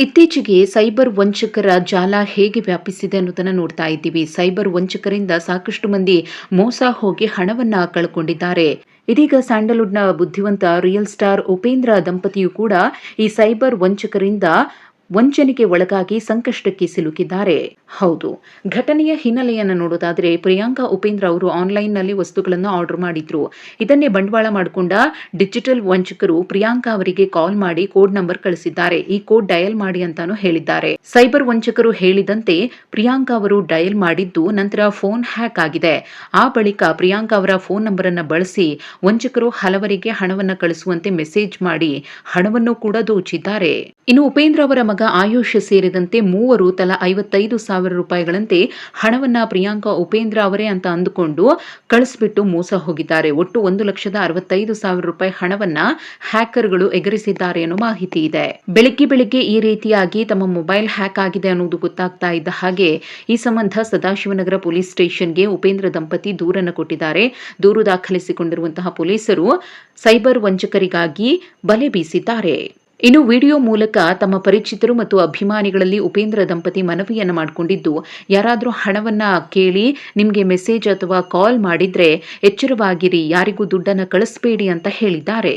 ಇತ್ತೀಚೆಗೆ ಸೈಬರ್ ವಂಚಕರ ಜಾಲ ಹೇಗೆ ವ್ಯಾಪಿಸಿದೆ ಅನ್ನೋದನ್ನು ನೋಡ್ತಾ ಇದ್ದೀವಿ. ಸೈಬರ್ ವಂಚಕರಿಂದ ಸಾಕಷ್ಟು ಮಂದಿ ಮೋಸ ಹೋಗಿ ಹಣವನ್ನ ಕಳ್ಕೊಂಡಿದ್ದಾರೆ. ಇದೀಗ ಸ್ಯಾಂಡಲ್ವುಡ್ನ ಬುದ್ಧಿವಂತ ರಿಯಲ್ ಸ್ಟಾರ್ ಉಪೇಂದ್ರ ದಂಪತಿಯು ಕೂಡ ಈ ಸೈಬರ್ ವಂಚಕರಿಂದ ವಂಚನೆಗೆ ಒಳಗಾಗಿ ಸಂಕಷ್ಟಕ್ಕೆ ಸಿಲುಕಿದ್ದಾರೆ. ಹೌದು, ಘಟನೆಯ ಹಿನ್ನೆಲೆಯನ್ನು ನೋಡೋದಾದ್ರೆ ಪ್ರಿಯಾಂಕಾ ಉಪೇಂದ್ರ ಅವರು ಆನ್ಲೈನ್ನಲ್ಲಿ ವಸ್ತುಗಳನ್ನು ಆರ್ಡರ್ ಮಾಡಿದ್ರು. ಇದನ್ನೇ ಬಂಡವಾಳ ಮಾಡಿಕೊಂಡ ಡಿಜಿಟಲ್ ವಂಚಕರು ಪ್ರಿಯಾಂಕಾ ಅವರಿಗೆ ಕಾಲ್ ಮಾಡಿ ಕೋಡ್ ನಂಬರ್ ಕಳಿಸಿದ್ದಾರೆ. ಈ ಕೋಡ್ ಡಯಲ್ ಮಾಡಿ ಅಂತಾನು ಹೇಳಿದ್ದಾರೆ. ಸೈಬರ್ ವಂಚಕರು ಹೇಳಿದಂತೆ ಪ್ರಿಯಾಂಕಾ ಅವರು ಡಯಲ್ ಮಾಡಿದ್ದು ನಂತರ ಫೋನ್ ಹ್ಯಾಕ್ ಆಗಿದೆ. ಆ ಬಳಿಕ ಪ್ರಿಯಾಂಕಾ ಅವರ ಫೋನ್ ನಂಬರ್ ಅನ್ನು ಬಳಸಿ ವಂಚಕರು ಹಲವರಿಗೆ ಹಣವನ್ನು ಕಳಿಸುವಂತೆ ಮೆಸೇಜ್ ಮಾಡಿ ಹಣವನ್ನು ಕೂಡ ದೋಚಿದ್ದಾರೆ. ಇನ್ನು ಉಪೇಂದ್ರ ಅವರ ಮಗ ಆಯುಷ್ ಸೇರಿದಂತೆ ಮೂವರು ತಲಾ ಐವತ್ತೈದು ಸಾವಿರ ರೂಪಾಯಿಗಳಂತೆ ಹಣವನ್ನ ಪ್ರಿಯಾಂಕಾ ಉಪೇಂದ್ರ ಅವರೇ ಅಂತ ಅಂದುಕೊಂಡು ಕಳಿಸ್ಬಿಟ್ಟು ಮೋಸ ಹೋಗಿದ್ದಾರೆ. ಒಟ್ಟು ಒಂದು ಲಕ್ಷದ ಅರವತ್ತೈದು ಸಾವಿರ ರೂಪಾಯಿ ಹಣವನ್ನ ಹ್ಯಾಕರ್ಗಳು ಎಗರಿಸಿದ್ದಾರೆ ಅನ್ನೋ ಮಾಹಿತಿ ಇದೆ. ಬೆಳಿಗ್ಗೆ ಬೆಳಿಗ್ಗೆ ಈ ರೀತಿಯಾಗಿ ತಮ್ಮ ಮೊಬೈಲ್ ಹ್ಯಾಕ್ ಆಗಿದೆ ಅನ್ನೋದು ಗೊತ್ತಾಗ್ತಾ ಇದ್ದ ಹಾಗೆ ಈ ಸಂಬಂಧ ಸದಾಶಿವನಗರ ಪೊಲೀಸ್ ಸ್ಟೇಷನ್ಗೆ ಉಪೇಂದ್ರ ದಂಪತಿ ದೂರನ್ನು ಕೊಟ್ಟಿದ್ದಾರೆ. ದೂರು ದಾಖಲಿಸಿಕೊಂಡಿರುವಂತಹ ಪೊಲೀಸರು ಸೈಬರ್ ವಂಚಕರಿಗಾಗಿ ಬಲೆ ಬೀಸಿದ್ದಾರೆ. ಇನ್ನು ವಿಡಿಯೋ ಮೂಲಕ ತಮ್ಮ ಪರಿಚಿತರು ಮತ್ತು ಅಭಿಮಾನಿಗಳಲ್ಲಿ ಉಪೇಂದ್ರ ದಂಪತಿ ಮನವಿಯನ್ನು ಮಾಡಿಕೊಂಡಿದ್ದು, ಯಾರಾದರೂ ಹಣವನ್ನ ಕೇಳಿ ನಿಮಗೆ ಮೆಸೇಜ್ ಅಥವಾ ಕಾಲ್ ಮಾಡಿದ್ರೆ ಎಚ್ಚರವಾಗಿರಿ, ಯಾರಿಗೂ ದುಡ್ಡನ್ನು ಕಳಿಸಬೇಡಿ ಅಂತ ಹೇಳಿದ್ದಾರೆ.